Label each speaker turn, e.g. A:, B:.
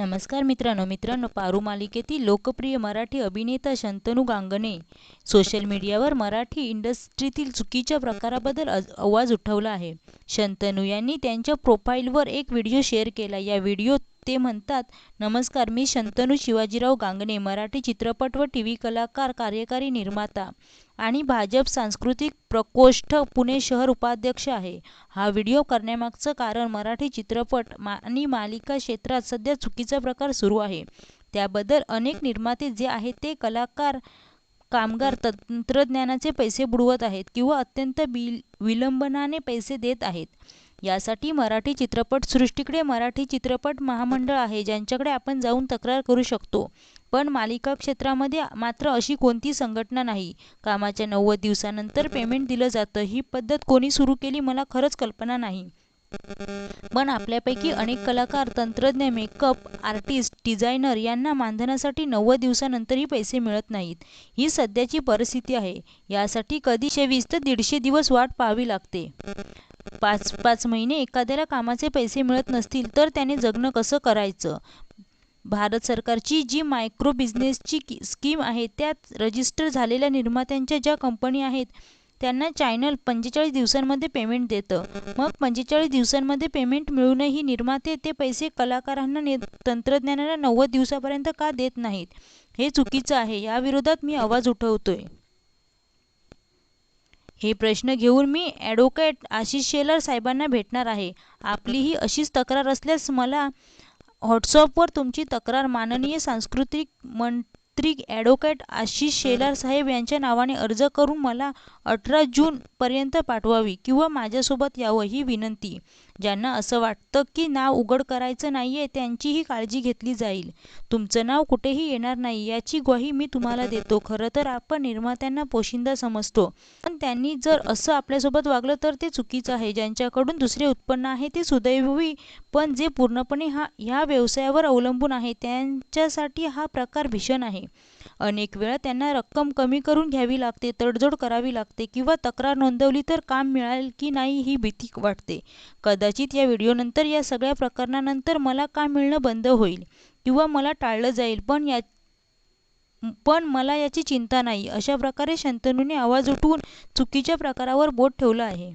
A: नमस्कार मित्रांनो मित्रांनो पारू मालिकेतील लोकप्रिय मराठी अभिनेता शंतनू गांगणे. सोशल मीडियावर मराठी इंडस्ट्रीतील चुकीच्या प्रकाराबद्दल आवाज उठवला आहे. शंतनू यांनी त्यांच्या प्रोफाईलवर एक व्हिडिओ शेअर केला. या व्हिडिओत ते म्हणतात नमस्कार मी शंतनू शिवाजीराव गांगणे मराठी चित्रपट व टी व्ही कलाकार कार्यकारी निर्माता आणि भाजप सांस्कृतिक प्रकोष्ठ पुणे शहर उपाध्यक्ष आहे. हा व्हिडिओ करण्यामागचं कारण मराठी चित्रपट मा आणि मालिका क्षेत्रात सध्या चुकीचा प्रकार सुरू आहे. त्याबद्दल अनेक निर्माते जे आहेत ते कलाकार कामगार तंत्रज्ञानाचे पैसे बुडवत आहेत किंवा अत्यंत बिल विलंबनाने पैसे देत आहेत. यासाठी मराठी चित्रपटसृष्टीकडे मराठी चित्रपट महामंडळ आहे ज्यांच्याकडे आपण जाऊन तक्रार करू शकतो. पण मालिका क्षेत्रामध्ये मात्र अशी कोणती संघटना नाही. कामाच्या नव्वद दिवसानंतर पेमेंट दिलं जातं. ही पद्धत कोणी सुरू केली मला खरंच कल्पना नाही. पण आपल्यापैकी अनेक कलाकार तंत्रज्ञ मेकअप आर्टिस्ट डिझायनर यांना मानधनासाठी नव्वद दिवसानंतरही पैसे मिळत नाहीत. ही सध्याची परिस्थिती आहे. यासाठी कधी वीस ते दीडशे दिवस वाट पाहावी लागते. पाच पाच महिने एखाद्याला कामाचे पैसे मिळत नसतील तर त्याने जगणं कसं करायचं? भारत सरकारची जी मायक्रो बिझनेसची स्कीम आहे त्यात रजिस्टर झालेल्या निर्मात्यांच्या ज्या कंपनी आहेत त्यांना चॅनल पंचेचाळीस दिवसांमध्ये पेमेंट देतं. मग पंचेचाळीस दिवसांमध्ये पेमेंट मिळूनही निर्माते ते पैसे कलाकारांना ने तंत्रज्ञानाला नव्वद दिवसापर्यंत का देत नाहीत? हे चुकीचं आहे. याविरोधात मी आवाज उठवतो आहे हे प्रश्न घेऊन मी ॲडव्होकेट आशिष शेलार साहेबांना भेटणार आहे. आपलीही अशीच तक्रार असल्यास मला व्हॉट्सअपवर तुमची तक्रार माननीय सांस्कृतिक मंत्री ॲडव्होकेट आशिष शेलार साहेब यांच्या नावाने अर्ज करून मला अठरा जूनपर्यंत पाठवावी किंवा माझ्यासोबत यावं ही विनंती. ज्यांना असं वाटतं की नाव उघड करायचं नाही आहे त्यांचीही काळजी घेतली जाईल. तुमचं नाव कुठेही येणार नाही याची ग्वाही मी तुम्हाला देतो. खरं तर आपण निर्मात्यांना पोशिंदा समजतो. पण त्यांनी जर असं आपल्यासोबत वागलं तर ते चुकीचं आहे. ज्यांच्याकडून दुसरे उत्पन्न आहे ते सुदैवी पण जे पूर्णपणे हा ह्या व्यवसायावर अवलंबून आहे त्यांच्यासाठी हा प्रकार भीषण आहे. अनेक वेळा त्यांना रक्कम कमी करून घ्यावी लागते तडजोड करावी लागते किंवा तक्रार नोंदवली तर काम मिळेल की नाही ही भीती वाटते. कदाचित या व्हिडिओनंतर या सगळ्या प्रकरणानंतर मला काम मिळणं बंद होईल किंवा मला टाळलं जाईल पण या पण मला याची चिंता नाही अशा प्रकारे शंतनूने आवाज उठवून चुकीच्या प्रकारावर बोट ठेवलं आहे.